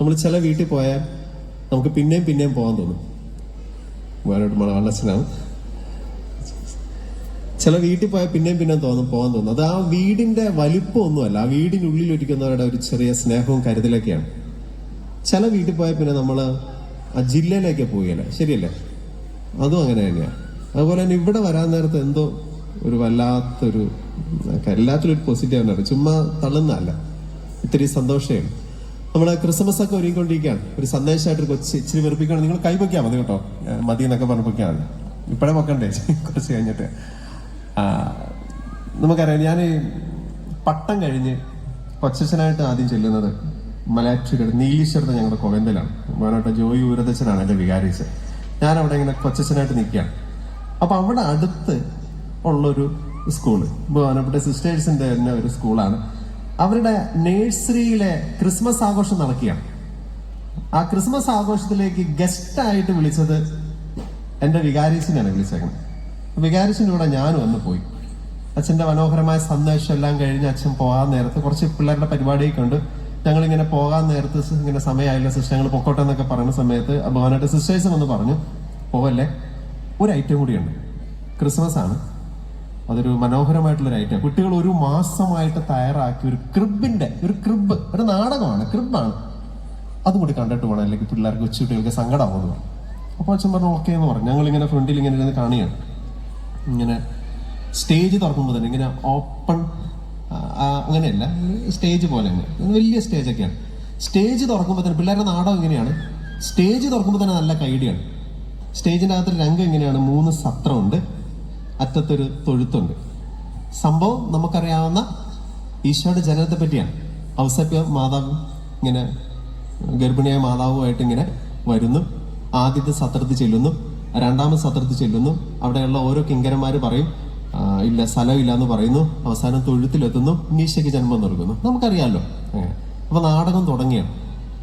നമ്മൾ ചില വീട്ടിൽ പോയാൽ നമുക്ക് പിന്നെയും പിന്നെയും പോകാൻ തോന്നും. വേറോട്ട് മണവണ്ണച്ചനാണ് ചില വീട്ടിൽ പോയാൽ പിന്നെയും പിന്നെയും തോന്നും പോകാൻ തോന്നും. അത് ആ വീടിന്റെ വലിപ്പമൊന്നുമല്ല. ആ വീടിനുള്ളിൽ ഇരിക്കുന്നവരുടെ ഒരു ചെറിയ സ്നേഹവും കരുതലൊക്കെയാണ്. ചില വീട്ടിൽ പോയാൽ പിന്നെ നമ്മൾ ആ ജില്ലയിലേക്ക് പോവുകയല്ല? ശരിയല്ലേ? അതും അങ്ങനെ തന്നെയാണ്. അതുപോലെ തന്നെ ഇവിടെ വരാൻ നേരത്ത് എന്തോ ഒരു വല്ലാത്തൊരു എല്ലാത്തിലും ഒരു പോസിറ്റീവ് ആണ്. ചുമ്മാ തള്ളുന്നതല്ല. ഇത്തിരി സന്തോഷമാണ്. നമ്മൾ ക്രിസ്മസ് ഒക്കെ ഒരുങ്ങിക്കൊണ്ടിരിക്കുകയാണ്. ഒരു സന്ദേശമായിട്ട് കൊച്ചി ഇച്ചിരി വെറുപ്പിക്കണം നിങ്ങൾ കൈപ്പൊക്കിയാൽ മതി കേട്ടോ. മതി എന്നൊക്കെ പറഞ്ഞൊക്കെയാണ് ഇപ്പോഴേ പൊക്കണ്ടേ? കുറച്ച് കഴിഞ്ഞിട്ട്. നമുക്കറിയാം ഞാൻ പട്ടം കഴിഞ്ഞ് കൊച്ചനായിട്ട് ആദ്യം ചെല്ലുന്നത് മലയാറ്റൂരുടെ നീലീശ്വരത്തെ ഞങ്ങളുടെ കൊവന്തലാണ്. വേണോട്ടെ ജോയി ഊരതച്ഛനാണ് എന്റെ വികാരിച്ച് ഞാൻ അവിടെ ഇങ്ങനെ കൊച്ചനായിട്ട് നിൽക്കുകയാണ്. അപ്പൊ അവിടെ അടുത്ത് ഉള്ളൊരു സ്കൂൾ. ബഹുമാനപ്പെട്ട സിസ്റ്റേഴ്സിന്റെ തന്നെ ഒരു സ്കൂളാണ്. അവരുടെ നേഴ്സറിയിലെ ക്രിസ്മസ് ആഘോഷം നടക്കുകയാണ്. ആ ക്രിസ്മസ് ആഘോഷത്തിലേക്ക് ഗസ്റ്റ് ആയിട്ട് വിളിച്ചത് എന്റെ വികാരീസിനെയാണ് വിളിച്ചേക്കുന്നത്. വികാരിച്ചിന്റെ കൂടെ ഞാനും അന്ന് പോയി. അച്ഛന്റെ മനോഹരമായ സന്ദേശം എല്ലാം കഴിഞ്ഞ് അച്ഛൻ പോകാൻ നേരത്ത് കുറച്ച് പിള്ളേരുടെ പരിപാടിയൊക്കെ ഉണ്ട്. ഞങ്ങൾ ഇങ്ങനെ പോകാൻ നേരത്ത് ഇങ്ങനെ സമയമായില്ല. സിസ്റ്റർ ഞങ്ങൾ പൊക്കോട്ടെ എന്നൊക്കെ പറയുന്ന സമയത്ത് ബഹുമാനായിട്ട് സിസ്റ്റേഴ്സ് വന്ന് പറഞ്ഞു പോവല്ലേ? ഒരു ഐറ്റം കൂടിയുണ്ട്. ക്രിസ്മസ് ആണ് അതൊരു മനോഹരമായിട്ടുള്ള ഐറ്റം കുട്ടികൾ ഒരു മാസമായിട്ട് തയ്യാറാക്കി ഒരു ക്രിബിന്റെ ഒരു ക്രിബ് ഒരു നാടകമാണ് ക്രിബാണ്. അതും കൂടി കണ്ടിട്ട് പോകണം അല്ലെങ്കിൽ പിള്ളേർക്ക് കൊച്ചുകുട്ടികൾക്ക് സങ്കടമാവുമെന്ന് പറഞ്ഞു അപ്പോൾ അച്ഛൻ പറഞ്ഞു ഓക്കെ എന്ന് പറഞ്ഞു. ഞങ്ങൾ ഇങ്ങനെ ഫ്രണ്ടിൽ ഇങ്ങനെ ഇരുന്ന് കാണുകയാണ് ഇങ്ങനെ സ്റ്റേജ് തുറക്കുമ്പോൾ തന്നെ ഇങ്ങനെ ഓപ്പൺ അങ്ങനെയല്ല സ്റ്റേജ് പോലെ തന്നെ. വലിയ സ്റ്റേജൊക്കെയാണ് സ്റ്റേജ് തുറക്കുമ്പോൾ തന്നെ പിള്ളേരുടെ നാടകം ഇങ്ങനെയാണ് സ്റ്റേജ് തുറക്കുമ്പോൾ തന്നെ നല്ല കൈഡിയാണ് സ്റ്റേജിന്റെ അകത്ത് രംഗം ഇങ്ങനെയാണ് മൂന്ന് സത്രമുണ്ട്. അറ്റത്തൊരു തൊഴുത്തുണ്ട്. സംഭവം നമുക്കറിയാവുന്ന ഈശോയുടെ ജനനത്തെ പറ്റിയാണ്. ഔസപ്യ മാതാവ് ഇങ്ങനെ ഗർഭിണിയായ മാതാവുമായിട്ട് ഇങ്ങനെ വരുന്നു. ആദ്യത്തെ സത്രത്തിൽ ചെല്ലുന്നു. രണ്ടാമത് സത്രത്തിൽ ചെല്ലുന്നു. അവിടെയുള്ള ഓരോ കിങ്കരന്മാർ പറയും "ആ, ഇല്ല സ്ഥലമില്ല എന്ന് പറയുന്നു. അവസാനം തൊഴുത്തിലെത്തുന്നു. ഉണ്ണീശയ്ക്ക് ജന്മം നൽകുന്നു. നമുക്കറിയാമല്ലോ അപ്പൊ നാടകം തുടങ്ങിയാണ്.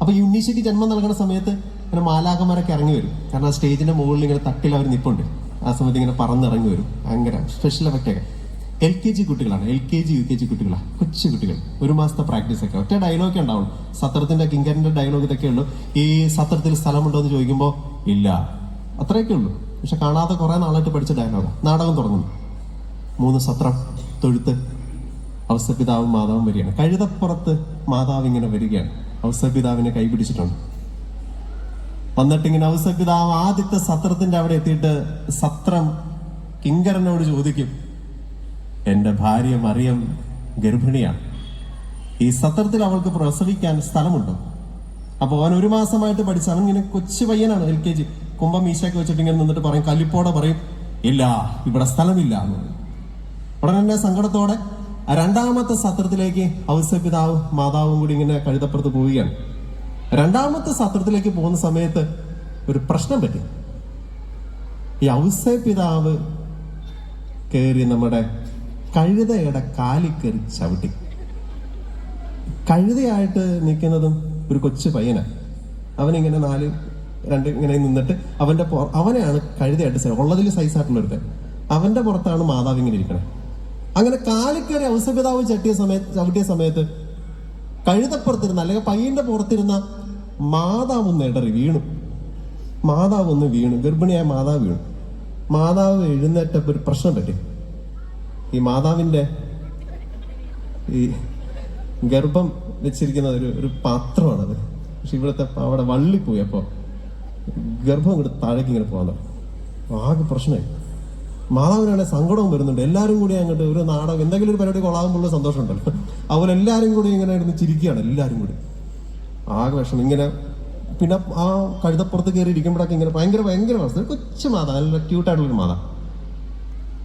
അപ്പൊ ഈ ഉണ്ണീശയ്ക്ക് ജന്മം നൽകുന്ന സമയത്ത് ഇങ്ങനെ മാലാകന്മാരൊക്കെ ഇറങ്ങി വരും. കാരണം ആ സ്റ്റേജിന്റെ മുകളിൽ ഇങ്ങനെ തട്ടിൽ അവർ നിപ്പുണ്ട്. ആ സമയത്ത് ഇങ്ങനെ പറന്നിറങ്ങി വരും. ഭയങ്കര സ്പെഷ്യൽ എഫക്റ്റ് ഒക്കെ. എൽ കെ ജി കുട്ടികളാണ്. L K G U K G കുട്ടികളാണ് കൊച്ചു കുട്ടികൾ. ഒരു മാസത്തെ പ്രാക്ടീസ് ഒക്കെ. ഒറ്റ ഡയലോഗേ ഉണ്ടാവുള്ളൂ. സത്രത്തിന്റെ കിങ്കറിന്റെ ഡയലോഗ് ഇതൊക്കെ ഉള്ളൂ. ഈ സത്രത്തിൽ സ്ഥലമുണ്ടോ എന്ന് ചോദിക്കുമ്പോൾ ഇല്ല. അത്രയൊക്കെ ഉള്ളൂ. പക്ഷെ കാണാതെ കുറെ നാളായിട്ട് പഠിച്ച ഡയലോഗ് നാടകം തുടങ്ങുന്നു. മൂന്ന് സത്രം തൊഴുത്ത് ഔസപിതാവും മാതാവും വരികയാണ്. കഴുതപ്പുറത്ത് മാതാവ് ഇങ്ങനെ വരികയാണ്. ഔസപിതാവിനെ കൈപിടിച്ചിട്ടുണ്ട്. വന്നിട്ട് ഇങ്ങനെ ഔസപിതാവ് ആദ്യത്തെ സത്രത്തിന്റെ അവിടെ എത്തിയിട്ട് സത്രം കിങ്കരനോട് ചോദിക്കും എന്റെ ഭാര്യ മറിയം ഗർഭിണിയാണ് ഈ സത്രത്തിൽ അവൾക്ക് പ്രസവിക്കാൻ സ്ഥലമുണ്ടോ? അപ്പൊ അവൻ ഒരു മാസമായിട്ട് പഠിച്ച അവൻ ഇങ്ങനെ കൊച്ചു പയ്യനാണ് എൽ കെ ജി. കുമ്പം മീശയൊക്കെ വെച്ചിട്ട് ഇങ്ങനെ നിന്നിട്ട് പറയും കല്ലിപ്പോടെ പറയും ഇല്ല ഇവിടെ സ്ഥലമില്ല എന്ന് ഉടനെ തന്നെ സങ്കടത്തോടെ രണ്ടാമത്തെ സത്രത്തിലേക്ക് ഔസപിതാവ് മാതാവും കൂടി ഇങ്ങനെ കഴുതപ്പുറത്ത് പോവുകയാണ്. രണ്ടാമത്തെ സത്രത്തിലേക്ക് പോകുന്ന സമയത്ത് ഒരു പ്രശ്നം പറ്റി. ഈ ഔസപിതാവ് കയറി നമ്മുടെ കഴുതയുടെ കാലിൽ കയറി ചവിട്ടി. കഴുതയായിട്ട് നിൽക്കുന്നതും ഒരു കൊച്ചു പയ്യനാണ് അവനിങ്ങനെ നാല് രണ്ട് ഇങ്ങനെ നിന്നിട്ട് അവന്റെ അവനെയാണ് കഴുതയായിട്ട് സൈ- ഉള്ളതിൽ സൈസായിട്ടുള്ള ഒരുത്തൻ. അവന്റെ പുറത്താണ് മാതാവ് ഇങ്ങനെ ഇരിക്കണേ. അങ്ങനെ കാലിക്കറി ഔസപിതാവ് ചട്ടിയ സമയത്ത് ചവിട്ടിയ സമയത്ത് കഴുതപ്പുറത്തിരുന്ന അല്ലെങ്കിൽ പയ്യന്റെ പുറത്തിരുന്ന മാതാവ് ഒന്ന് ഇടറി വീണു. മാതാവ് ഒന്ന് വീണു. ഗർഭിണിയായ മാതാവ് വീണു. മാതാവ് എഴുന്നേറ്റപ്പോ ഒരു പ്രശ്നം പറ്റി. ഈ മാതാവിന്റെ ഈ ഗർഭം വെച്ചിരിക്കുന്ന ഒരു ഒരു പാത്രമാണത്. പക്ഷെ ഇവിടുത്തെ അവിടെ വള്ളിപ്പോയി. അപ്പോൾ ഗർഭം ഇങ്ങോട്ട് താഴേക്ക് ഇങ്ങനെ പോകാൻ തുടങ്ങി. ആകെ പ്രശ്നമായി. മാതാവിനാണ് സങ്കടവും വരുന്നുണ്ട്. എല്ലാവരും കൂടി അങ്ങോട്ട് ഒരു നാടകം എന്തെങ്കിലും ഒരു പരിപാടി കൊളാകുമ്പോഴുള്ള സന്തോഷമുണ്ടല്ലോ. അതുപോലെ എല്ലാവരും കൂടി ഇങ്ങനെ ഇരുന്ന് ചിരിക്കുകയാണ് എല്ലാവരും കൂടി. ആകെ വിഷമം. ഇങ്ങനെ പിന്നെ ആ കഴുതപ്പുറത്ത് കയറി ഇരിക്കുമ്പോഴൊക്കെ ഇങ്ങനെ ഭയങ്കര ഭയങ്കര ഒരു കൊച്ചു മാത നല്ല ക്യൂട്ടായിട്ടുള്ളൊരു മാത.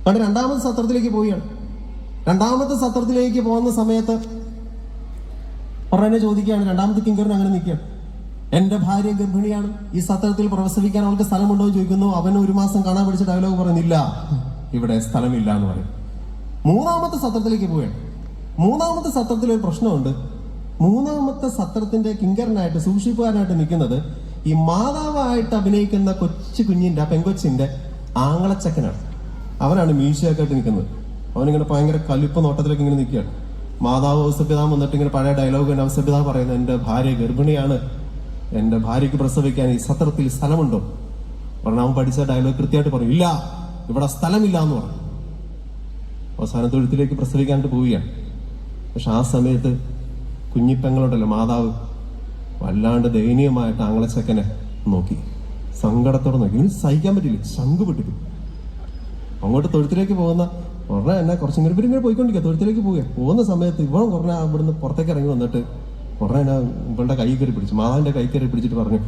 അവിടെ രണ്ടാമത്തെ സത്രത്തിലേക്ക് പോവുകയാണ്. രണ്ടാമത്തെ സത്രത്തിലേക്ക് പോകുന്ന സമയത്ത് ഉടനെ ചോദിക്കുകയാണ്. രണ്ടാമത്തെ കിങ്കറിന് അങ്ങനെ നിൽക്കുകയാണ്. എന്റെ ഭാര്യ ഗർഭിണിയാണ്. ഈ സത്രത്തിൽ പ്രവസിപ്പിക്കാൻ അവൾക്ക് സ്ഥലമുണ്ടോ എന്ന് ചോദിക്കുന്നു. അവന് ഒരു മാസം കാണാൻ പിടിച്ച ഡയലോഗ് പറയുന്നില്ല. ഇവിടെ സ്ഥലമില്ല എന്ന് പറയും. മൂന്നാമത്തെ സത്രത്തിലേക്ക് പോവുകയാണ്. മൂന്നാമത്തെ സത്രത്തിൽ ഒരു പ്രശ്നമുണ്ട്. മൂന്നാമത്തെ സത്രത്തിന്റെ കിങ്കരനായിട്ട് സൂക്ഷിപ്പുകാരനായിട്ട് നിൽക്കുന്നത് ഈ മാതാവായിട്ട് അഭിനയിക്കുന്ന കൊച്ചു കുഞ്ഞിന്റെ പെങ്കൊച്ചിന്റെ ആങ്ങളച്ചക്കനാണ്. അവനാണ് മീശയൊക്കെയായിട്ട് നിൽക്കുന്നത്. അവനിങ്ങനെ ഭയങ്കര കലിപ്പ് നോട്ടത്തിലൊക്കെ ഇങ്ങനെ നിൽക്കുകയാണ്. മാതാവ് ഔസപിതാവ് വന്നിട്ട് ഇങ്ങനെ പഴയ ഡയലോഗ് ഔസപിതാവ് പറയുന്നത് എന്റെ ഭാര്യ ഗർഭിണിയാണ്. എന്റെ ഭാര്യയ്ക്ക് പ്രസവിക്കാൻ ഈ സത്രത്തിൽ സ്ഥലമുണ്ടോ? പറഞ്ഞു അവൻ പഠിച്ച ഡയലോഗ് കൃത്യമായിട്ട് പറഞ്ഞു ഇല്ല ഇവിടെ സ്ഥലമില്ല എന്ന് പറഞ്ഞു. അവസാന തൊഴുത്തിലേക്ക് പ്രസവിക്കാണ്ട് പോവുകയാണ്. പക്ഷെ ആ സമയത്ത് കുഞ്ഞിപ്പെങ്ങളുണ്ടല്ലോ മാതാവ് വല്ലാണ്ട് ദയനീയമായിട്ട് ആംഗ്ലച്ചക്കനെ നോക്കി. സങ്കടത്തോടെ നോക്കി. ഇനി സഹിക്കാൻ പറ്റില്ല ശങ്ക് പൊട്ടിക്കും അങ്ങോട്ട് തൊഴുത്തിലേക്ക് പോകുന്ന ഉടനെ എന്നെ കുറച്ച് പിന്നെ ഇങ്ങനെ പോയിക്കൊണ്ടിരിക്കുക. തൊഴുത്തിലേക്ക് പോവുക പോകുന്ന സമയത്ത് ഇവൻ കുറഞ്ഞ ഇവിടുന്ന് പുറത്തേക്ക് ഇറങ്ങി വന്നിട്ട് ഉടനെ ഇവളുടെ കൈ കയറി പിടിച്ചു. മാതാവിന്റെ കൈ കയറി പിടിച്ചിട്ട് പറഞ്ഞു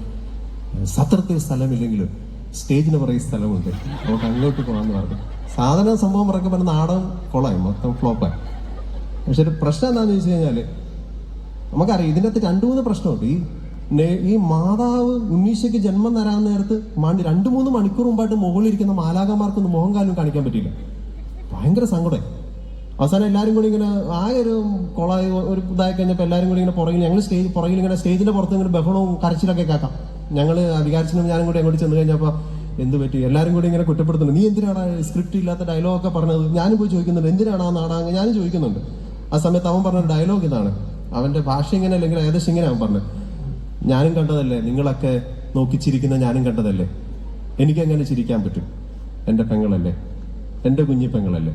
സത്രത്തിൽ സ്ഥലമില്ലെങ്കിലും സ്റ്റേജിന് പറയ സ്ഥലമുണ്ട്. നമുക്ക് അങ്ങോട്ട് പോകാന്ന് പറഞ്ഞു. സാധന സംഭവം പറഞ്ഞ പറഞ്ഞ നാടകം കൊളായി മൊത്തം ഫ്ലോപ്പായി. പക്ഷെ ഒരു പ്രശ്നം എന്താണെന്ന് ചോദിച്ചു കഴിഞ്ഞാൽ നമുക്കറിയാം ഇതിന്റെ അകത്ത് രണ്ടു മൂന്ന് പ്രശ്നമുണ്ട്. ഈ ഈ മാതാവ് ഉണ്ണീശയ്ക്ക് ജന്മം തരാൻ നേരത്ത് മണി രണ്ടു മൂന്ന് മണിക്കൂർ മുമ്പായിട്ട് മുകളിലിരിക്കുന്ന മാലാകന്മാർക്കൊന്നും മുഖം കാലും കാണിക്കാൻ പറ്റില്ല ഭയങ്കര സങ്കടം അവസാനം എല്ലാവരും കൂടി ഇങ്ങനെ ആകെ ഒരു കൊളായി ഒരു ഇതായി കഴിഞ്ഞപ്പോൾ എല്ലാവരും കൂടി ഇങ്ങനെ പുറകിൽ ഞങ്ങൾ സ്റ്റേജ് പുറകിൽ ഇങ്ങനെ സ്റ്റേജിന്റെ പുറത്ത് ഇങ്ങനെ ബഹളവും കരച്ചിലൊക്കെ കേൾക്കാം. ഞങ്ങൾ അധികാരത്തിനും ഞാനും കൂടി അങ്ങോട്ട് ചെന്ന് കഴിഞ്ഞപ്പോൾ എന്ത് പറ്റി? എല്ലാവരും കൂടി ഇങ്ങനെ കുറ്റപ്പെടുത്തുന്നു നീ എന്തിനാണ് സ്ക്രിപ്റ്റ് ഇല്ലാത്ത ഡയലോഗൊക്കെ പറഞ്ഞത്? ഞാനും പോയി ചോദിക്കുന്നുണ്ട്. എന്തിനാണ് ആ നാടാങ്ങ്? ഞാനും ചോദിക്കുന്നുണ്ട്. ആ സമയത്ത് അവൻ പറഞ്ഞ ഡയലോഗ് ഇതാണ്. അവന്റെ ഭാഷ ഇങ്ങനെ അല്ലെങ്കിൽ ഏകദേശം ഇങ്ങനെ അവൻ പറഞ്ഞത് ഞാനും കണ്ടതല്ലേ? നിങ്ങളൊക്കെ നോക്കി ചിരിക്കുന്ന ഞാനും കണ്ടതല്ലേ? എനിക്കങ്ങനെ ചിരിക്കാൻ പറ്റും? എന്റെ പെങ്ങളല്ലേ? എന്റെ കുഞ്ഞി പെങ്ങളല്ലേ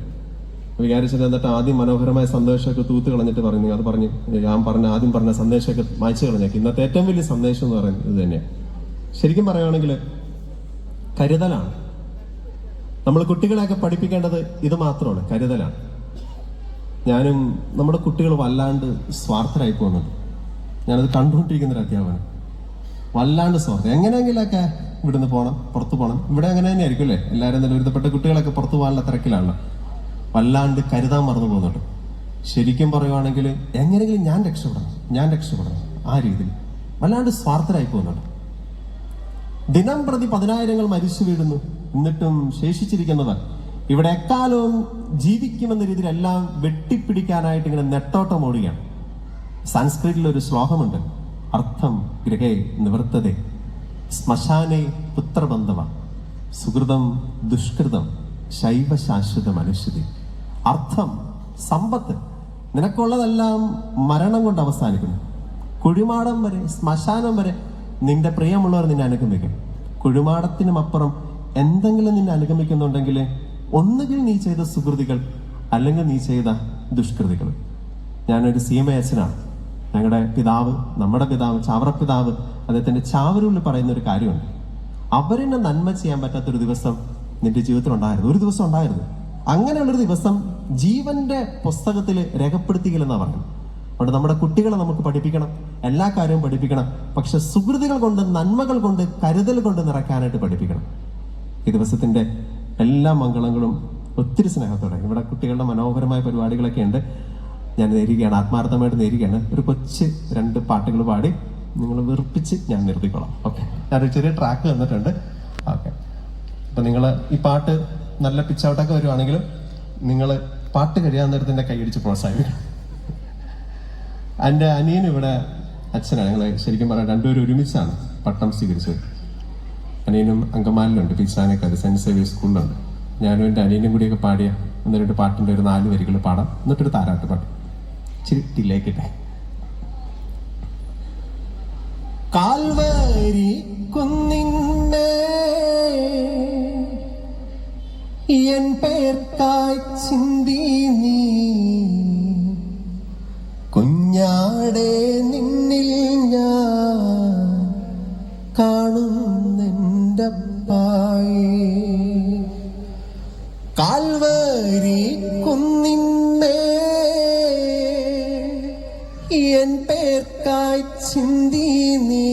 വികാരിച്ചത് എന്നിട്ട് ആദ്യം മനോഹരമായ സന്ദേശമൊക്കെ തൂത്ത് കളഞ്ഞിട്ട് പറഞ്ഞു അത് പറഞ്ഞു ഞാൻ പറഞ്ഞ ആദ്യം പറഞ്ഞ സന്ദേശമൊക്കെ മായ്ച്ചു കളഞ്ഞേക്ക്. ഇന്നത്തെ ഏറ്റവും വലിയ സന്ദേശം എന്ന് പറയുന്നത് ഇത് തന്നെയാണ് ശരിക്കും പറയുകയാണെങ്കിൽ കരുതലാണ്. നമ്മൾ കുട്ടികളെയൊക്കെ പഠിപ്പിക്കേണ്ടത് ഇത് മാത്രമാണ് കരുതലാണ്. ഞാനും നമ്മുടെ കുട്ടികൾ വല്ലാണ്ട് സ്വാർത്ഥരായി പോകുന്നുണ്ട്. ഞാനത് കണ്ടുകൊണ്ടിരിക്കുന്ന ഒരു അധ്യാപകൻ വല്ലാണ്ട് സ്വാർത്ഥം. എങ്ങനെയെങ്കിലൊക്കെ ഇവിടുന്ന് പോകണം പുറത്തു പോകണം ഇവിടെ അങ്ങനെ തന്നെ ആയിരിക്കും അല്ലേ? എല്ലാവരും തന്നെ കുട്ടികളൊക്കെ പുറത്തു പോകാനുള്ള തിരക്കിലാണ് വല്ലാണ്ട് കരുതാൻ മറന്നു പോകുന്നുണ്ട്. ശരിക്കും പറയുവാണെങ്കിൽ എങ്ങനെയെങ്കിലും ഞാൻ രക്ഷപ്പെടണം ഞാൻ രക്ഷപ്പെടണം ആ രീതിയിൽ. വല്ലാണ്ട് സ്വാർത്ഥരായി പോകുന്നുണ്ട്. ദിനം പ്രതി പതിനായിരങ്ങൾ മരിച്ചു വീഴുന്നു എന്നിട്ടും ശേഷിച്ചിരിക്കുന്നവർ ഇവിടെ എക്കാലവും ജീവിക്കുമെന്ന രീതിയിലെല്ലാം വെട്ടിപ്പിടിക്കാനായിട്ട് ഇങ്ങനെ നെട്ടോട്ടം ഓടുകയാണ്. സംസ്കൃതിൽ ഒരു ശ്ലോകമുണ്ട് അർത്ഥം ഗൃഹേ നിവർത്തതേ ശ്മശാനെ പുത്രബന്ധവ സുഹൃതം ദുഷ്കൃതം ശൈവ ശാശ്വത മനുഷ്യതി. അർത്ഥം സമ്പത്ത്. നിനക്കുള്ളതെല്ലാം മരണം കൊണ്ട് അവസാനിക്കുന്നു. കുഴിമാടം വരെ ശ്മശാനം വരെ നിന്റെ പ്രിയമുള്ളവർ നിന്നെ അനുഗമിക്കും. കുഴിമാടത്തിനും അപ്പുറം എന്തെങ്കിലും നിന്നെ അനുഗമിക്കുന്നുണ്ടെങ്കിൽ ഒന്നുകിൽ നീ ചെയ്ത സുഹൃതികൾ അല്ലെങ്കിൽ നീ ചെയ്ത ദുഷ്കൃതികൾ. ഞാനൊരു സി എം അച്ഛനാണ് ഞങ്ങളുടെ പിതാവ് നമ്മുടെ പിതാവ് ചാവറ പിതാവ് അദ്ദേഹത്തിന്റെ ചാവരുള്ളിൽ പറയുന്ന ഒരു കാര്യമുണ്ട്. അവരെന്നെ നന്മ ചെയ്യാൻ പറ്റാത്തൊരു ദിവസം നിന്റെ ജീവിതത്തിൽ ഉണ്ടായിരുന്നു ഒരു ദിവസം ഉണ്ടായിരുന്നു. അങ്ങനെയുള്ളൊരു ദിവസം ജീവന്റെ പുസ്തകത്തിൽ രേഖപ്പെടുത്തിയില്ലെന്നാ പറയുന്നത്. അതുകൊണ്ട് നമ്മുടെ കുട്ടികളെ നമുക്ക് പഠിപ്പിക്കണം എല്ലാ കാര്യവും പഠിപ്പിക്കണം പക്ഷെ സുഹൃത്തുക്കൾ കൊണ്ട് നന്മകൾ കൊണ്ട് കരുതൽ കൊണ്ട് നിറയ്ക്കാനായിട്ട് പഠിപ്പിക്കണം. ഈ ദിവസത്തിന്റെ എല്ലാ മംഗളങ്ങളും ഒത്തിരി സ്നേഹത്തോടെ. ഇവിടെ കുട്ടികളുടെ മനോഹരമായ പരിപാടികളൊക്കെ ഉണ്ട്. ഞാൻ നേരുകയാണ് ആത്മാർത്ഥമായിട്ട് നേരുകയാണ് ഒരു കൊച്ച് രണ്ട് പാട്ടുകൾ പാടി നിങ്ങൾ വെറുപ്പിച്ച് ഞാൻ നിർത്തിക്കോളാം. ഓക്കെ. ഞാനൊരു ചെറിയ ട്രാക്ക് തന്നിട്ടുണ്ട്. ഓക്കെ. അപ്പൊ നിങ്ങൾ ഈ പാട്ട് നല്ല പിച്ച് ഔട്ടൊക്കെ വരുവാണെങ്കിലും നിങ്ങൾ പാട്ട് കഴിയാൻ നേരത്തെ നേരത്തിന്റെ കൈയടിച്ച് പ്രോത്സാഹിപ്പിക്കണം. എന്റെ അനിയൻ ഇവിടെ അച്ഛനാണ്. ഞങ്ങൾ ശരിക്കും പറയാം രണ്ടുപേരും ഒരുമിച്ചാണ് പട്ടം സ്വീകരിച്ചത്. അനിയനും അങ്കമാലിലുണ്ട്. പിച്ചാനക്കാര് സെന്റ് സേവിയർ സ്കൂളിലുണ്ട്. ഞാനും എന്റെ അനിയനും കൂടിയൊക്കെ പാടിയ ഒന്ന് രണ്ട് പാട്ടിന്റെ ഒരു നാല് വരികൾ പാടാം. എന്നിട്ടൊരു താരാട്ട് പാട്ട്. ഇച്ചിരി കാൽവരി കുന്നിന്റെ എൻ പേർക്കായി ചിന്തി നീ. കുഞ്ഞാടെ നിന്നിൽ ഞാൻ കാണുന്നെന്റെ കാൽവരി കുന്നിന്മേ എൻ പേർക്കായി ചിന്തി നീ.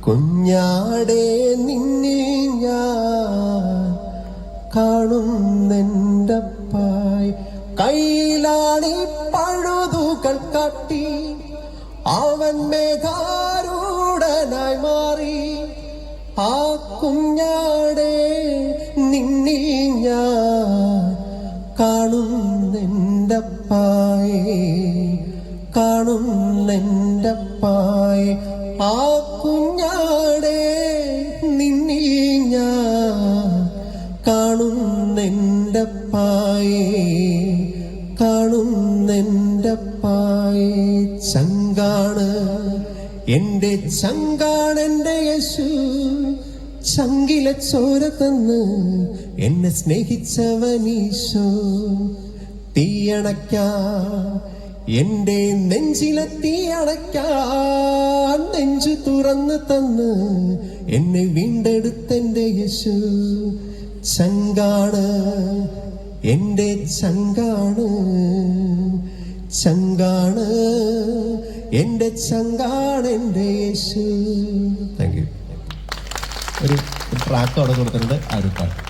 കുഞ്ഞാടെ നിന്നിൽ ഞാൻ കാണുന്നെന്റെ കൈലാണി കയ്യിലാണി പഴുതുകൾ കാട്ടി അവൻ മേഘാരൂഢനായി മാറി. ആ കുഞ്ഞാടെ നിന്നിൽ ഞാൻ കാണുന്നെന്റെ പായേ ആ കുഞ്ഞാടെ പായേ കാണുന്നെന്റെ പായേ. ചങ്കാണ് എന്റെ ചങ്കാണെന്റെ യേശു. ചങ്കിലെ ചോര തന്ന് എന്നെ സ്നേഹിച്ചവനീശോ തീയണക്ക എന്റെ നെഞ്ചിലെ തീയണക്ക നെഞ്ചു തുറന്നു തന്ന് എന്നെ വീണ്ടെടുത്തെന്റെ എന്റെ ചങ്കാണ് ചങ്കാണ്. എന്റെ ചങ്കാണ് എന്റെ യേശു. താങ്ക് യു ഒരു ട്രാക്ക് അവിടെ കൊടുത്തിട്ടുണ്ട്. ആ ഒരു ട്രാക്ക്